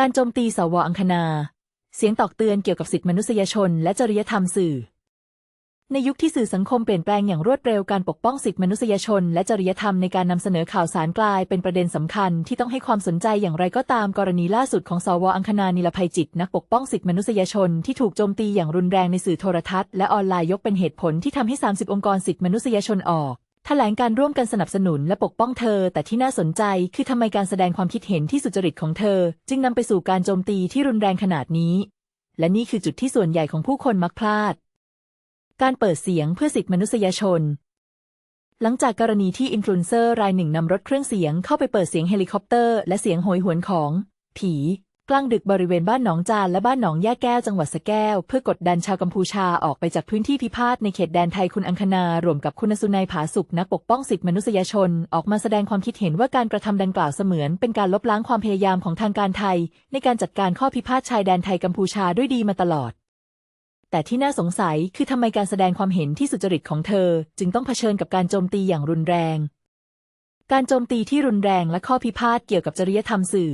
การโจมตีสวอังคณา เสียงตอกเตือนเกี่ยวกับสิทธิมนุษยชน และจริยธรรมสื่อ ในยุคที่สื่อสังคมเปลี่ยนแปลงอย่างรวดเร็วการปกป้องสิทธิมนุษยชน และจริยธรรมในการนำเสนอข่าวสารกลายเป็นประเด็นสำคัญที่ต้องให้ความสนใจอย่างไรก็ตามกรณีล่าสุดของสวอังคณานิลภัยจิต นักปกป้องสิทธิมนุษยชนที่ถูกโจมตีอย่างรุนแรงในสื่อโทรทัศน์และออนไลน์ยกเป็นเหตุผลที่ทำให้ 30 องค์กรสิทธิมนุษยชนออก แถลงการร่วมกันสนับสนุนและปกป้องเธอ แต่ที่น่าสนใจคือทำไมการแสดงความคิดเห็นที่สุจริตของเธอ จึงนำไปสู่การโจมตีที่รุนแรงขนาดนี้ และนี่คือจุดที่ส่วนใหญ่ของผู้คนมักพลาด การเปิดเสียงเพื่อสิทธิมนุษยชน หลังจากกรณีที่อินฟลูเอนเซอร์รายหนึ่งนำรถเครื่องเสียงเข้าไปเปิดเสียงเฮลิคอปเตอร์และเสียงโหยหวนของ ผี กลางดึกบริเวณบ้านหนองจานและบ้านหนองย่าแก้วจังหวัดสะแก้ว เพื่อกดดันชาวกัมพูชาออกไปจากพื้นที่พิพาทในเขตแดนไทยคุณอังคณารวมกับคุณสุนัยผาสุกนักปกป้องสิทธิมนุษยชน ออกมาแสดงความคิดเห็นว่าการกระทำดังกล่าวเสมือน เป็นการลบล้างความพยายามของทางการไทย ในการจัดการข้อพิพาทชายแดนไทยกัมพูชาด้วยดีมาตลอด แต่ที่น่าสงสัยคือทำไมการแสดงความเห็นที่สุจริตของเธอ จึงต้องเผชิญกับการโจมตีอย่างรุนแรง การโจมตีที่รุนแรงและข้อพิพาทเกี่ยวกับจริยธรรมสื่อ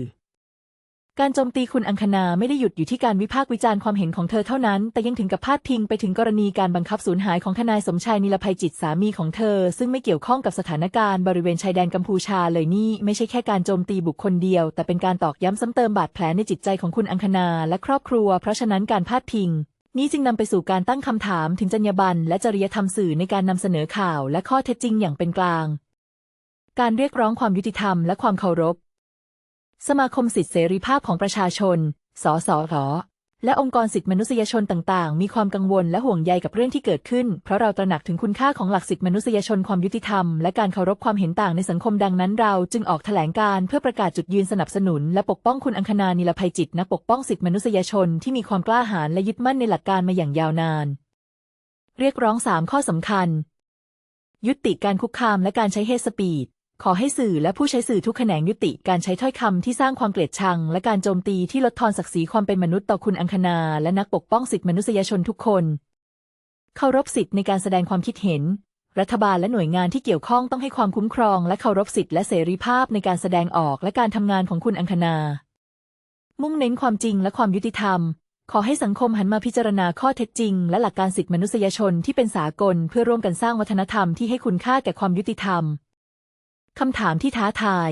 การโจมตีคุณอังคณาไม่ได้หยุดอยู่ที่การวิพากษ์วิจารณ์ความเห็นของเธอเท่านั้น แต่ยังถึงกับพาดพิงไปถึงกรณีการบังคับสูญหายของทนายสมชายนิลภัยจิตสามีของเธอ ซึ่งไม่เกี่ยวข้องกับสถานการณ์บริเวณชายแดนกัมพูชาเลยนี่ไม่ใช่แค่การโจมตีบุคคลเดียว แต่เป็นการตอกย้ำซ้ำเติมบาดแผลในจิตใจของคุณอังคณาและครอบครัว เพราะฉะนั้นการพาดพิงนี้จึงนำไปสู่การตั้งคำถามถึงจรรยาบรรณและจริยธรรมสื่อในการนำเสนอข่าวและข้อเท็จจริงอย่างเป็นกลาง การเรียกร้องความยุติธรรมและความเคารพ สมาคมสิทธิเสรีภาพของประชาชน สสรและองค์กรสิทธิมนุษยชนต่าง ๆ มีความกังวลและห่วงใยกับเรื่องที่เกิดขึ้น เพราะเราตระหนักถึงคุณค่าของหลักสิทธิมนุษยชนความยุติธรรม และการเคารพความเห็นต่างในสังคมดังนั้นเราจึงออกแถลงการเพื่อประกาศจุดยืนสนับสนุน และปกป้องคุณอังคณานิลภัยจิตนักปกป้องสิทธิมนุษยชนที่มีความกล้าหาญและยึดมั่นในหลักการมาอย่างยาวนาน เรียกร้องสามข้อสำคัญ ยุติการคุกคามและการใช้เฮสปีด ขอให้สื่อและผู้ใช้สื่อทุกแขนงยุติการใช้ถ้อยคำที่สร้างความเกลียดชัง และการโจมตีที่ลดทอนศักดิ์ศรีความเป็นมนุษย์ต่อคุณอังคณา และนักปกป้องสิทธิมนุษยชนทุกคน เคารพสิทธิในการแสดงความคิดเห็น รัฐบาลและหน่วยงานที่เกี่ยวข้องต้องให้ความคุ้มครอง และเคารพสิทธิและเสรีภาพในการแสดงออกและการทำงานของคุณอังคณา มุ่งเน้นความจริงและความยุติธรรม ขอให้สังคมหันมาพิจารณาข้อเท็จจริง และหลักการสิทธิมนุษยชนที่เป็นสากล เพื่อร่วมกันสร้างวัฒนธรรมที่ให้คุณค่าแก่ความยุติธรรม คำถามที่ท้าทาย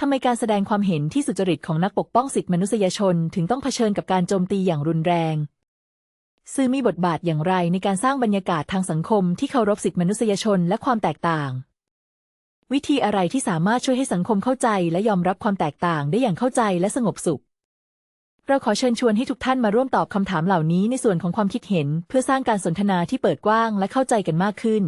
ทำไมการแสดงความเห็นที่สุจริตของนักปกป้องสิทธิมนุษยชนถึงต้องเผชิญกับการโจมตีอย่างรุนแรง สื่อมีบทบาทอย่างไรในการสร้างบรรยากาศทางสังคมที่เคารพสิทธิมนุษยชนและความแตกต่าง วิธีอะไรที่สามารถช่วยให้สังคมเข้าใจและยอมรับความแตกต่างได้อย่างเข้าใจและสงบสุข เราขอเชิญชวนให้ทุกท่านมาร่วมตอบคำถามเหล่านี้ในส่วนของความคิดเห็น เพื่อสร้างการสนทนาที่เปิดกว้างและเข้าใจกันมากขึ้น